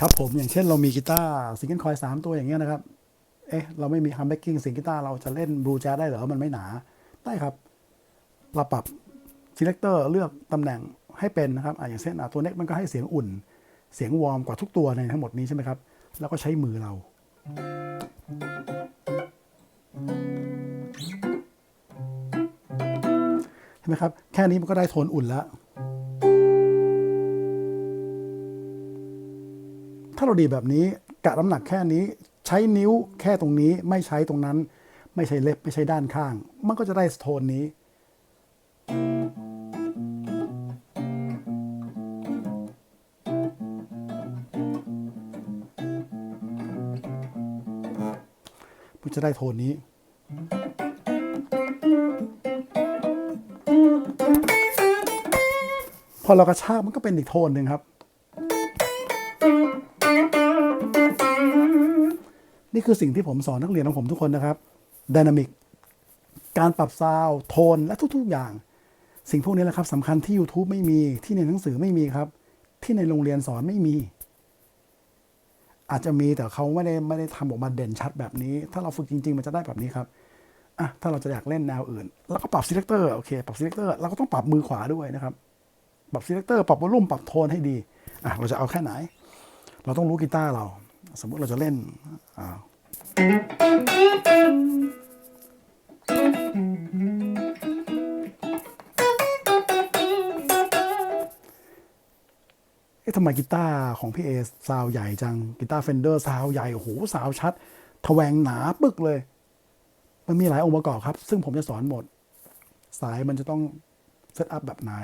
ครับผมอย่างเช่นเรามีกีตาร์ซิงเกิลคอยสามตัวอย่างเงี้ยนะครับ เอ๊ะ เราไม่มีฮัมแบ็กกิ้งเสียงกีตาร์เราจะเล่นบลูแจ๊สได้เหรอ มันไม่หนา ได้ครับ เราปรับ selector เลือกตำแหน่งให้เป็นนะครับอะอย่างเช่นตัวเน็กมันก็ให้เสียงอุ่น เสียงวอร์มกว่าทุกตัวในทั้งหมดนี้ใช่ไหมครับ แล้วก็ใช้มือเราเห็นไหมครับ แค่นี้มันก็ได้โทนอุ่นแล้ว เราดีแบบนี้กะน้ำหนักแค่นี้ ใช้นิ้วแค่ตรงนี้ไม่ใช้ตรงนั้น ไม่ใช่เล็บไม่ใช่ด้านข้าง มันก็จะได้โทนนี้ มันจะได้โทนนี้พอเรากระชากมันก็เป็นอีกโทนหนึ่งครับ นี่คือสิ่งที่ผมสอนนักเรียนของผมทุกคนนะครับดินามิกการปรับซาวด์โทนและทุกๆอย่าง สิ่งพวกนี้แหละครับสำคัญที่ YouTube ไม่มีที่ในหนังสือไม่มีครับ ที่ในโรงเรียนสอนไม่มี อาจจะมีแต่เขาไม่ได้ไม่ได้ทำออกมาเด่นชัดแบบนี้ ถ้าเราฝึกจริง ๆ มันจะได้แบบนี้ครับอะถ้าเราจะอยากเล่นแนวอื่นเราก็ปรับ selector โอเคปรับ selector เราก็ต้องปรับมือขวาด้วยนะครับ ปรับ selector ปรับวอลลุ่มปรับโทนให้ดีอะเราจะเอาแค่ไหน เราต้องรู้กีตาร์เรา สมมติเราจะเล่นเอ๊ะทำไมกีตาร์ของพี่เอซาวใหญ่จัง กีตาร์เฟนเดอร์ซาวใหญ่ โอ้โหซาวชัดทแวงหนาปึกเลย มันมีหลายองค์ประกอบครับ ซึ่งผมจะสอนหมด สายมันจะต้องเซตอัพแบบไหน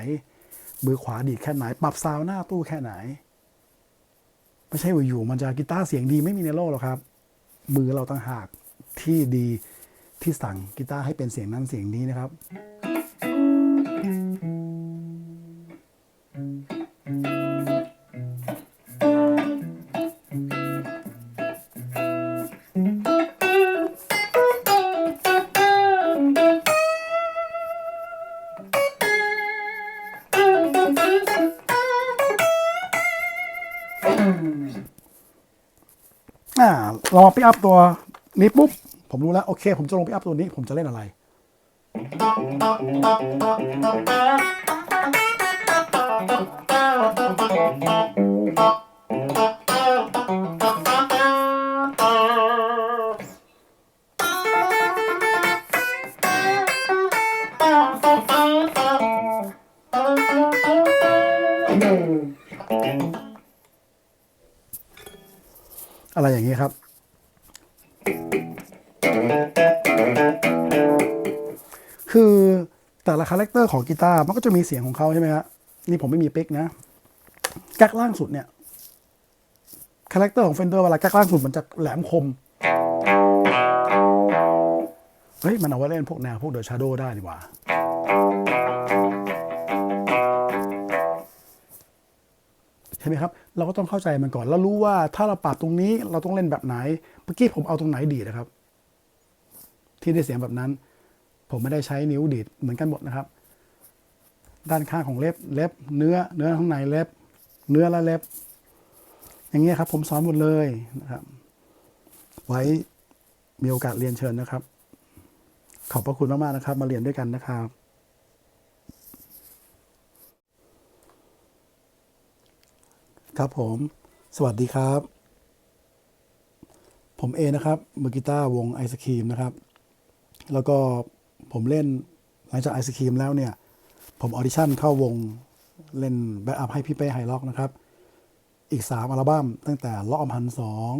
มือขวาดีดแค่ไหน ปรับซาวหน้าตู้แค่ไหน ไม่ใช่ว่าอยู่มันจะกีตาร์เสียงดีไม่มีในโลกหรอกครับ มือเราต่างหากที่ดีที่สั่งกีตาร์ให้เป็นเสียงนั้นเสียงนี้นะครับ อ่าเรามาปิกอัพตัวนี้ปุ๊บ ผมรู้แล้ว โอเค ผมจะลงปิกอัพตัวนี้ ผมจะเล่นอะไร อะไรอย่างนี้ครับ คือแต่ละคาแรคเตอร์ของกีตาร์มันก็จะมีเสียงของเขาใช่ไหมครับนี่ผมไม่มีปิกนะก๊กล่างสุดเนี่ยคาแรคเตอร์ของเฟนเดอร์เวลาก๊กล่างสุดมันจะแหลมคมเฮ้ยมันเอาไว้เล่นพวกแนวพวกเดอะชาโดได้ดีกว่า ใช่ไหมครับ เราก็ต้องเข้าใจมันก่อน แล้วรู้ว่าถ้าเราปรับตรงนี้เราต้องเล่นแบบไหนเมื่อกี้ผมเอาตรงไหนดีนะครับ ที่ได้เสียงแบบนั้น ผมไม่ได้ใช้นิ้วดีดเหมือนกันหมดนะครับ ด้านข้างของเล็บเล็บ เนื้อเนื้อข้างในเล็บ เนื้อและเล็บ อย่างเงี้ยครับ ผมสอนหมดเลยนะครับ ไว้มีโอกาสเรียนเชิญนะครับ ขอบพระคุณมากๆนะครับ มาเรียนด้วยกันนะครับ ครับผม สวัสดีครับ ผมเอนะครับมือกีตาร์วงไอศครีมนะครับ แล้วก็ผมเล่นหลังจากไอศครีมแล้วเนี่ย ผมออดิชั่นเข้าวงเล่นแบ็กอัพให้พี่เป้ไฮล็อกนะครับ อีก 3 อัลบั้มตั้งแต่ล็อกอมพันสอง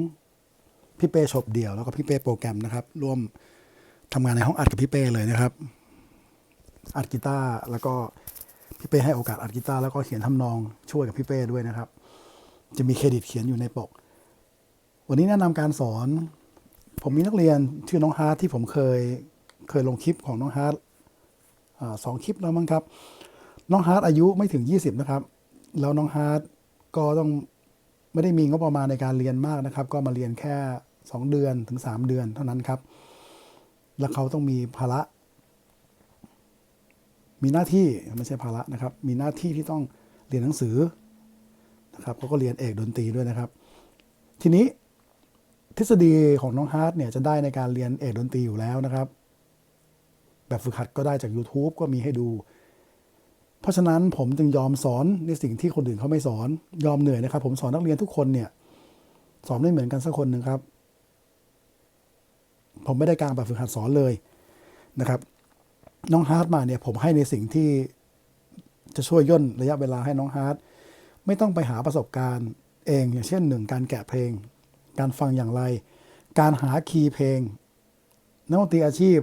พี่เป้ชบเดี่ยวแล้วก็พี่เป้โปรแกรมนะครับ ร่วมทำงานในห้องอัดกับพี่เป้เลยนะครับ อัดกีตาร์แล้วก็พี่เป้ให้โอกาสอัดกีตาร์แล้วก็เขียนทำนองช่วยกับพี่เป้ด้วยนะครับ จะมีเครดิตเขียนอยู่ในปก วันนี้แนะนำการสอน ผมมีนักเรียนชื่อน้องฮาร์ทที่ผมเคยเคยลงคลิปของน้องฮาร์ทสองคลิปแล้วมั้งครับ น้องฮาร์ทอายุไม่ถึง 20 นะครับ แล้วน้องฮาร์ทก็ต้องไม่ได้มีงบประมาณในการเรียนมากนะครับ ก็มาเรียนแค่ 2 เดือนถึง 3 เดือนเท่านั้นครับ แล้วเขาต้องมีภาระ มีหน้าที่ไม่ใช่ภาระนะครับ มีหน้าที่ที่ต้องเรียนหนังสือ นะครับเขาก็เรียนเอกดนตรีด้วยนะครับ ทีนี้ทฤษฎีของน้องฮาร์ดเนี่ยจะได้ในการเรียนเอกดนตรีอยู่แล้วนะครับ แบบฝึกหัดก็ได้จาก YouTube ก็มีให้ดู เพราะฉะนั้นผมจึงยอมสอนในสิ่งที่คนอื่นเขาไม่สอน ยอมเหนื่อยนะครับ ผมสอนนักเรียนทุกคนเนี่ยสอนไม่เหมือนกันสักคนหนึ่งครับ ผมไม่ได้กลางแบบฝึกหัดสอนเลยนะครับ น้องฮาร์ดมาเนี่ยผมให้ในสิ่งที่จะช่วยย่นระยะเวลาให้น้องฮาร์ด ไม่ต้องไปหาประสบการณ์เองอย่างเช่นหนึ่งการแกะเพลง การฟังอย่างไร การหาคีย์เพลงนักดนตรีอาชีพ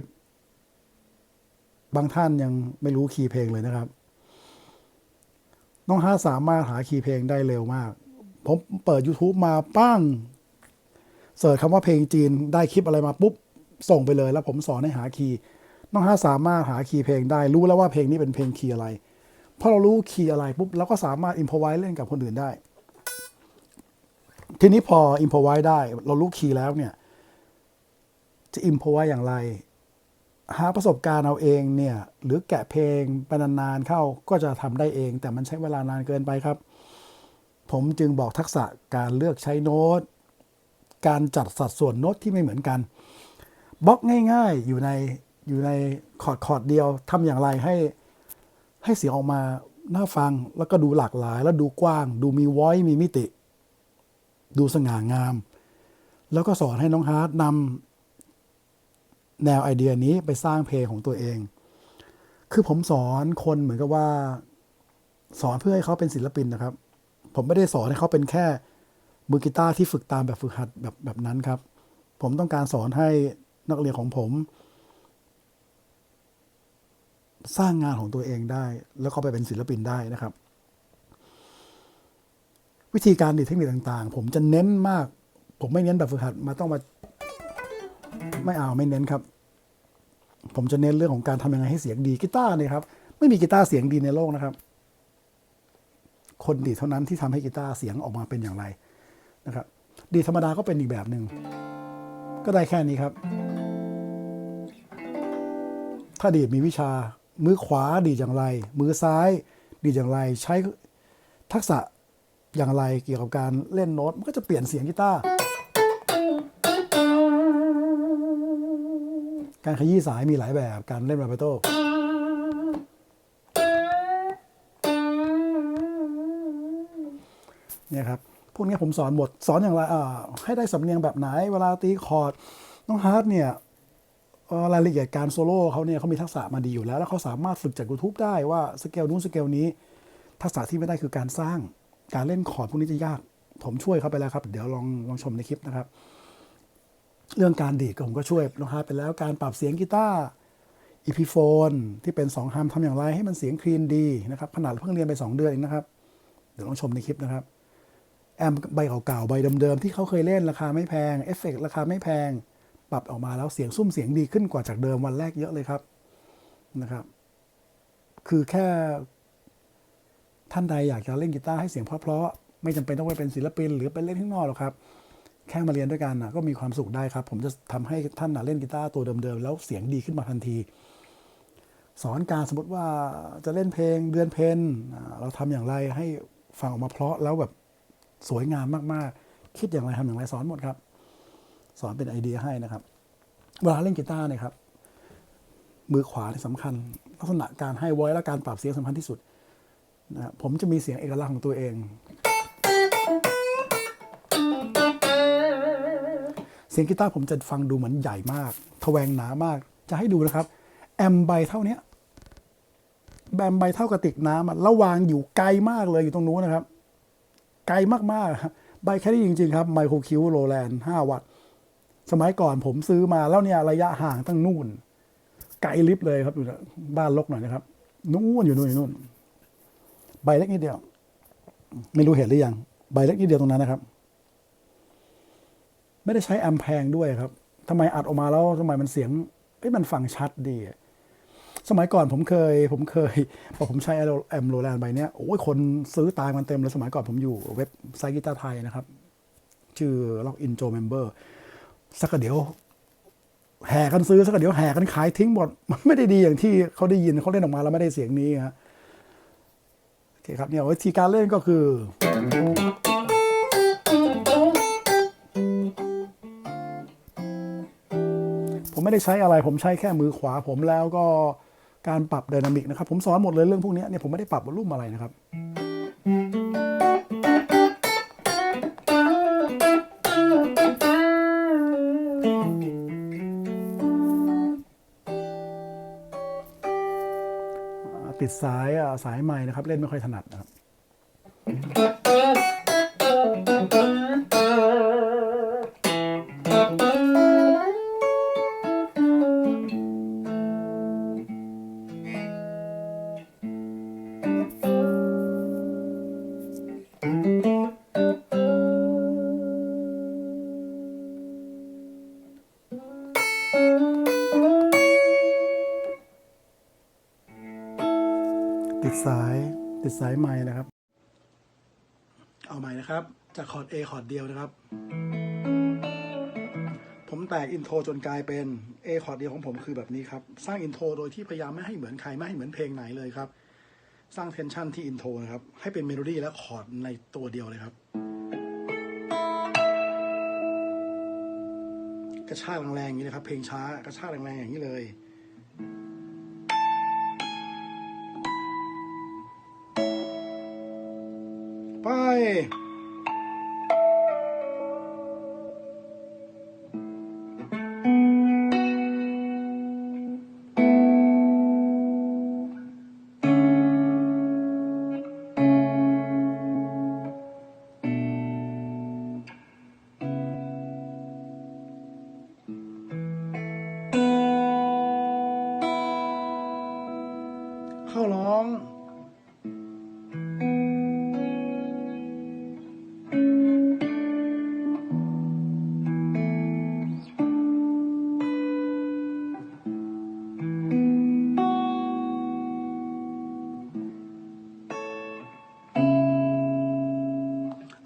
บางท่านยังไม่รู้คีย์เพลงเลยนะครับ น้องฮาสามารถหาคีย์เพลงได้เร็วมาก ผมเปิด YouTube มาปั้งเสิร์ชคำว่าเพลงจีนได้คลิปอะไรมาปุ๊บ ส่งไปเลย แล้วผมสอนให้หาคีย์น้องฮาสามารถหาคีย์เพลงได้รู้แล้วว่าเพลงนี้เป็นเพลงคีย์อะไร พอเรารู้คีย์อะไรปุ๊บเราก็สามารถอิมพอไว้เล่นกับคนอื่นได้ ทีนี้พออิมพอไว้ได้ เรารู้คีย์แล้วเนี่ย จะอิมพอไว้อย่างไร หาประสบการณ์เอาเองเนี่ย หรือแกะเพลงไปนานๆเข้าก็จะทำได้เอง แต่มันใช้เวลานานเกินไปครับ ผมจึงบอกทักษะการเลือกใช้โน้ต การจัดสัดส่วนโน้ตที่ไม่เหมือนกันบล็อกง่าย ๆ อยู่ในอยู่ในคอร์ดคอร์ดเดียวทำอย่างไรให้ ให้เสียงออกมาน่าฟังแล้วก็ดูหลากหลาย แล้วดูกว้าง ดูมีวอยมีมิติ ดูสง่างาม แล้วก็สอนให้น้องฮาร์ดนำแนวไอเดียนี้ไปสร้างเพลงของตัวเอง คือผมสอนคนเหมือนกับว่า สอนเพื่อให้เขาเป็นศิลปินนะครับ ผมไม่ได้สอนให้เขาเป็นแค่มือกีตาร์ที่ฝึกตามแบบฝึกหัดแบบแบบนั้นครับ ผมต้องการสอนให้นักเรียนของผม สร้างงานของตัวเองได้ แล้วก็ไปเป็นศิลปินได้นะครับ วิธีการดีดเทคนิคต่างๆ ผมจะเน้นมาก ผมไม่เน้นแบบฝึกหัดมาต้องมา ไม่เอาไม่เน้นครับ ผมจะเน้นเรื่องของการทำยังไงให้เสียงดีกีตาร์เนี่ยครับ ไม่มีกีตาร์เสียงดีในโลกนะครับ คนดีเท่านั้นที่ทำให้กีตาร์เสียงออกมาเป็นอย่างไรนะครับ ดีธรรมดาก็เป็นอีกแบบหนึ่งก็ได้แค่นี้ครับถ้าดีดมีวิชา มือขวาดีอย่างไร มือซ้ายดีอย่างไร ใช้ทักษะอย่างไรเกี่ยวกับการเล่นโน้ต มันก็จะเปลี่ยนเสียงกีตาร์ การขยี้สายมีหลายแบบ การเล่นราเบโตเนี่ยครับ พวกนี้ผมสอนหมด สอนอย่างไรอ่าให้ได้สำเนียงแบบไหน เวลาตีคอร์ด น้องฮาร์ดเนี่ย รายละเอียดการโซโล่เขาเนี่ยเขามีทักษะมาดีอยู่แล้ว แล้วเขาสามารถฝึกจาก YouTube ได้ว่าสเกลนู้นสเกลนี้ ทักษะที่ไม่ได้คือการสร้างการเล่นคอร์ดพวกนี้จะยาก ผมช่วยเขาไปแล้วครับ เดี๋ยวลองลองชมในคลิปนะครับ เรื่องการดีดก็ผมก็ช่วยน้องฮาร์ดไปแล้วการปรับเสียงกีตาร์อีพีโฟนที่เป็น2ฮัมทำอย่างไรให้มันเสียงคลีนดีนะครับขนาดเพิ่งเรียนไป 2 เดือนเองนะครับ เดี๋ยวลองชมในคลิปนะครับแอมป์ใบเก่าๆใบเดิมๆที่เขาเคยเล่นราคาไม่แพงเอฟเฟกต์ราคาไม่แพง ปรับออกมาแล้วเสียงซุ้มเสียงดีขึ้นกว่าจากเดิมวันแรกเยอะเลยครับนะครับ คือแค่ท่านใดอยากจะเล่นกีตาร์ให้เสียงเพราะๆไม่จำเป็นต้องไปเป็นศิลปิน หรือไปเล่นข้างนอกหรอกครับ แค่มาเรียนด้วยกันนะก็มีความสุขได้ครับ ผมจะทำให้ท่านนะเล่นกีตาร์ตัวเดิมๆแล้วเสียงดีขึ้นมาทันที สอนการสมมติว่าจะเล่นเพลงเดือนเพนเราทำอย่างไรให้ฟังออกมาเพราะแล้วแบบสวยงามมากๆ คิดอย่างไรทำอย่างไรสอนหมดครับ สอนเป็นไอเดียให้นะครับ เวลาเล่นกีตาร์เนี่ยครับ มือขวาเนี่สำคัญ ลักษณะการให้ไว้และการปรับเสียงสำคัญที่สุดนะครับผมจะมีเสียงเอกลักษณ์ของตัวเอง เสียงกีตาร์ผมจะฟังดูเหมือนใหญ่มาก ทแวงหนามาก จะให้ดูนะครับ แอมใบเท่านี้แบมใบเท่ากระติกน้ำอะแล้ววางอยู่ไกลมากเลยอยู่ตรงนู้นนะครับ ไกลมากๆ ใบแค่นี้จริง ๆ ครับไมโครคิวโรแลนด์ห้าวัตต์ สมัยก่อนผมซื้อมาแล้วเนี่ยระยะห่างตั้งนู่น ไกลลิฟต์เลยครับอยู่บ้านลกหน่อยนะครับ นู่นอยู่นู่นอยู่นู่น ใบเล็กนิดเดียว ไม่รู้เห็นหรือยัง ใบเล็กนิดเดียวตรงนั้นนะครับ ไม่ได้ใช้แอมแพงด้วยครับทำไมอัดออกมาแล้วทำไมมันเสียงเอ้ยมันฟังชัดดี สมัยก่อนผมเคย ผมเคยพอผมใช้แอมโรแลนใบเนี้ยโอ้ยคนซื้อตายมันเต็มเลยสมัยก่อนผมอยู่เว็บไซต์กีตาร์ไทยนะครับ ชื่อ Lock In Joe Member สักกะเสักเดี๋ยว แห่กันซื้อสักเดี๋ยวแห่กันขายทิ้งหมด มันไม่ได้ดีอย่างที่เขาได้ยินเขาเล่นออกมาแล้วไม่ได้เสียงนี้ฮะโอเคครับเนี่ยวิธีการเล่นก็คือ ผมไม่ได้ใช้อะไร ผมใช้แค่มือขวาผมแล้วก็การปรับไดนามิกนะครับ ผมสอนหมดเลยเรื่องพวกนี้เนี่ยผมไม่ได้ปรับวอลุ่มอะไรนะครับ ดสายสายใหม่นะครับเล่นไม่ค่อยถนัดนะครับ ติดสายติดสายใหม่นะครับ เอาใหม่นะครับ จากคอร์ด A คอร์ดเดียวนะครับ ผมแตกอินโทรจนกลายเป็น A คอร์ดเดียวของผมคือแบบนี้ครับ สร้างอินโทรโดยที่พยายามไม่ให้เหมือนใครไม่ให้เหมือนเพลงไหนเลยครับ สร้างเทนชันที่อินโทรนะครับ ให้เป็นเมโลดี้และคอร์ดในตัวเดียวเลยครับ กระชากแรงๆอย่างนี้นะครับ เพลงช้ากระชากแรงๆอย่างนี้เลย เ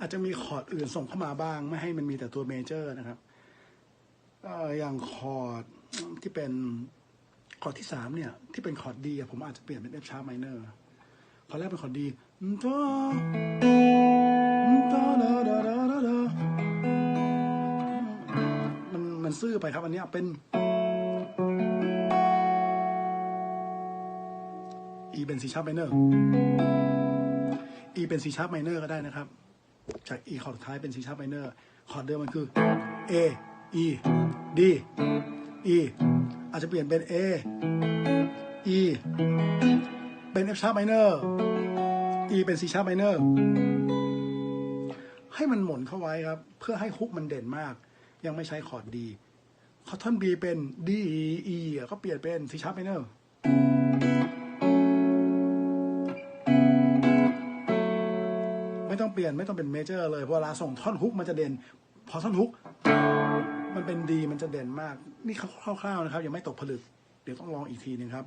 อาจจะมีคอร์ดอื่นส่งเข้ามาบ้าง ไม่ให้มันมีแต่ตัวเมเจอร์นะครับอย่างคอร์ดที่เป็นคอร์ดที่สามเนี่ย ที่เป็นคอร์ดดีผมอาจจะเปลี่ยนเป็น F sharp minor คอร์ดแรกเป็นคอร์ดดีมันมันซื่อไปครับ อันนี้เป็น E เป็น C sharp minor E เป็น C sharp minor ก็ได้นะครับ จาก E คอร์ดท้ายเป็น C sharp minor คอร์ดเดิมมันคือ A E D E อาจจะเปลี่ยนเป็น A E เป็น F sharp minor E เป็น C sharp minor ให้มันหมุนเข้าไว้ครับ เพื่อให้ฮุกมันเด่นมาก ยังไม่ใช้คอร์ดดีคอร์ดท่อน B เป็น D E ก็เปลี่ยนเป็น C sharp minor เปลี่ยนไม่ต้องเป็นเมเจอร์เลยเวลาส่งท่อนฮุกมันจะเด่น พอท่อนฮุก มันเป็นดีมันจะเด่นมาก นี่คร่าวๆนะครับ ยังไม่ตกผลึก เดี๋ยวต้องลองอีกทีหนึงครับ